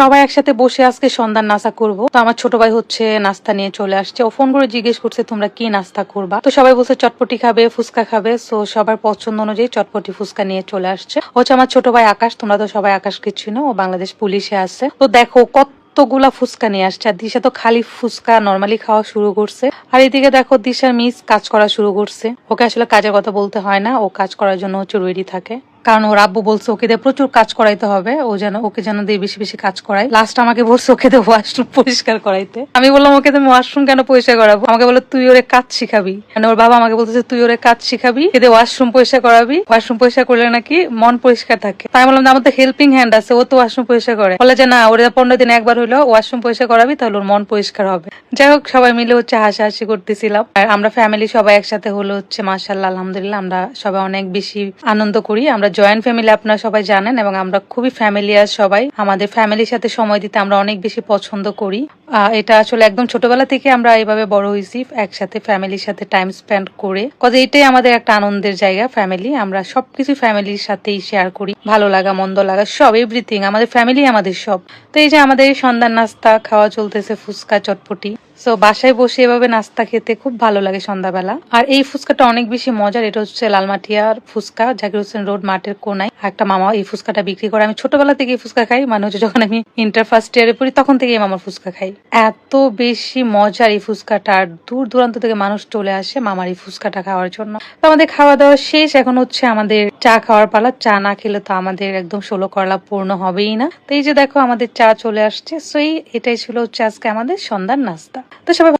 সবাই একসাথে বসে আজকে সন্ধ্যার নাস্তা করব। তো আমার ছোট ভাই হচ্ছে নাস্তা নিয়ে চলে আসছে। ও ফোন করে জিজ্ঞেস করছে, তোমরা কি নাস্তা করবা? তো সবাই বলছে, চটপটি খাবে, ফুচকা খাবে। সো সবার পছন্দ অনুযায়ী চটপটি, ফুচকা নিয়ে চলে আসছে। হচ্ছে আমার ছোট ভাই আকাশ, তোমরা তো সবাই আকাশকে চিনো, ও বাংলাদেশ পুলিশে আছে। তো দেখো কত কতগুলা ফুচকা নিয়ে আসছে। আর দিশা তো খালি ফুচকা নর্মালি খাওয়া শুরু করছে। আর এদিকে দেখো, দিশার মিস কাজ করা শুরু করছে। ওকে আসলে কাজের কথা বলতে হয় না, ও কাজ করার জন্য হচ্ছে রেডি থাকে। কারণ ওর আব্বু বলছে ওকে দিয়ে প্রচুর কাজ করাইতে হবে, ও যেন, ওকে যেন দিয়ে বেশি বেশি কাজ করায়। লাস্ট আমাকে বলছে ওকে দিয়ে ওয়াশরুম পরিষ্কার করাইতে। আমি বললাম, ওকে তুমি ওয়াশরুম কেন পরিষ্কার করাবো? আমাকে বলে তুই ওরে কাজ শিখাবি। মানে ওর বাবা আমাকে বলতেছে, তুই ওরে কাজ শিখাবি এতে ওয়াশরুম পরিষ্কার করাবি। ওয়াশরুম পরিষ্কার করলে নাকি মন পরিষ্কার থাকে। তাই বললাম আমার তো হেল্পিং হ্যান্ড আছে, ও তো ওয়াশরুম পরিষ্কার করে। বলে যে, না, ওরে পনেরো দিন একবার হইল ওয়াশরুম পরিষ্কার করাবি, তাহলে ওর মন পরিষ্কার হবে। যাই হোক, সবাই মিলে হচ্ছে হাসাহাসি করতেছিলাম। আর আমরা ফ্যামিলি সবাই একসাথে হলো হচ্ছে মাসাল্লাহ আলহামদুলিল্লাহ, আমরা সবাই অনেক বেশি আনন্দ করি। আমরা জয়েন্ট ফ্যামিলি আপনারা সবাই জানেন এবং আমরা খুবই ফ্যামিলিয়ার সবাই। আমাদের ফ্যামিলির সাথে সময় দিতে আমরা অনেক বেশি পছন্দ করি। এটা আসলে একদম ছোটবেলা থেকে আমরা এইভাবে বড় হয়েছি, একসাথে ফ্যামিলির সাথে টাইম স্পেন্ড করে। কজ এটাই আমাদের একটা আনন্দের জায়গা ফ্যামিলি আমরা সবকিছু ফ্যামিলির সাথেই শেয়ার করি। ভালো লাগা, মন্দ লাগা, সব এভরিথিং আমাদের ফ্যামিলি আমাদের সব। তো এই যে আমাদের সন্ধ্যার নাস্তা, খাওয়া চলতেছে, ফুচকা, চটপটি। সো বাসায় বসে এভাবে নাস্তা খেতে খুব ভালো লাগে সন্ধ্যাবেলা। আর এই ফুচকাটা অনেক বেশি মজার। এটা হচ্ছে লালমাটিয়ার ফুচকা, জাকির হোসেন রোড মাঠের কোনায়। একটা মামা এই ফুচকাটা বিক্রি করে, আমি ছোটবেলা থেকে ফুচকা খাই মানে হচ্ছে যখন আমি ইন্টার ফার্স্ট ইয়ারে পড়ি, তখন থেকে মামার ফুচকা খাই। এত বেশি মজার এই ফুচকাটা দূর দূরান্ত থেকে মানুষ চলে আসে মামার এই ফুচকাটা খাওয়ার জন্য। তো আমাদের খাওয়া দাওয়া শেষ, এখন হচ্ছে আমাদের চা খাওয়ার পালা। চা না খেলে তো আমাদের একদম ষোলো করলা পূর্ণ হবেই না। তো এই যে দেখো, আমাদের চা চলে আসছে। সো এই, এটাই ছিল হচ্ছে আজকে আমাদের সন্ধ্যার নাস্তা। তো সবাই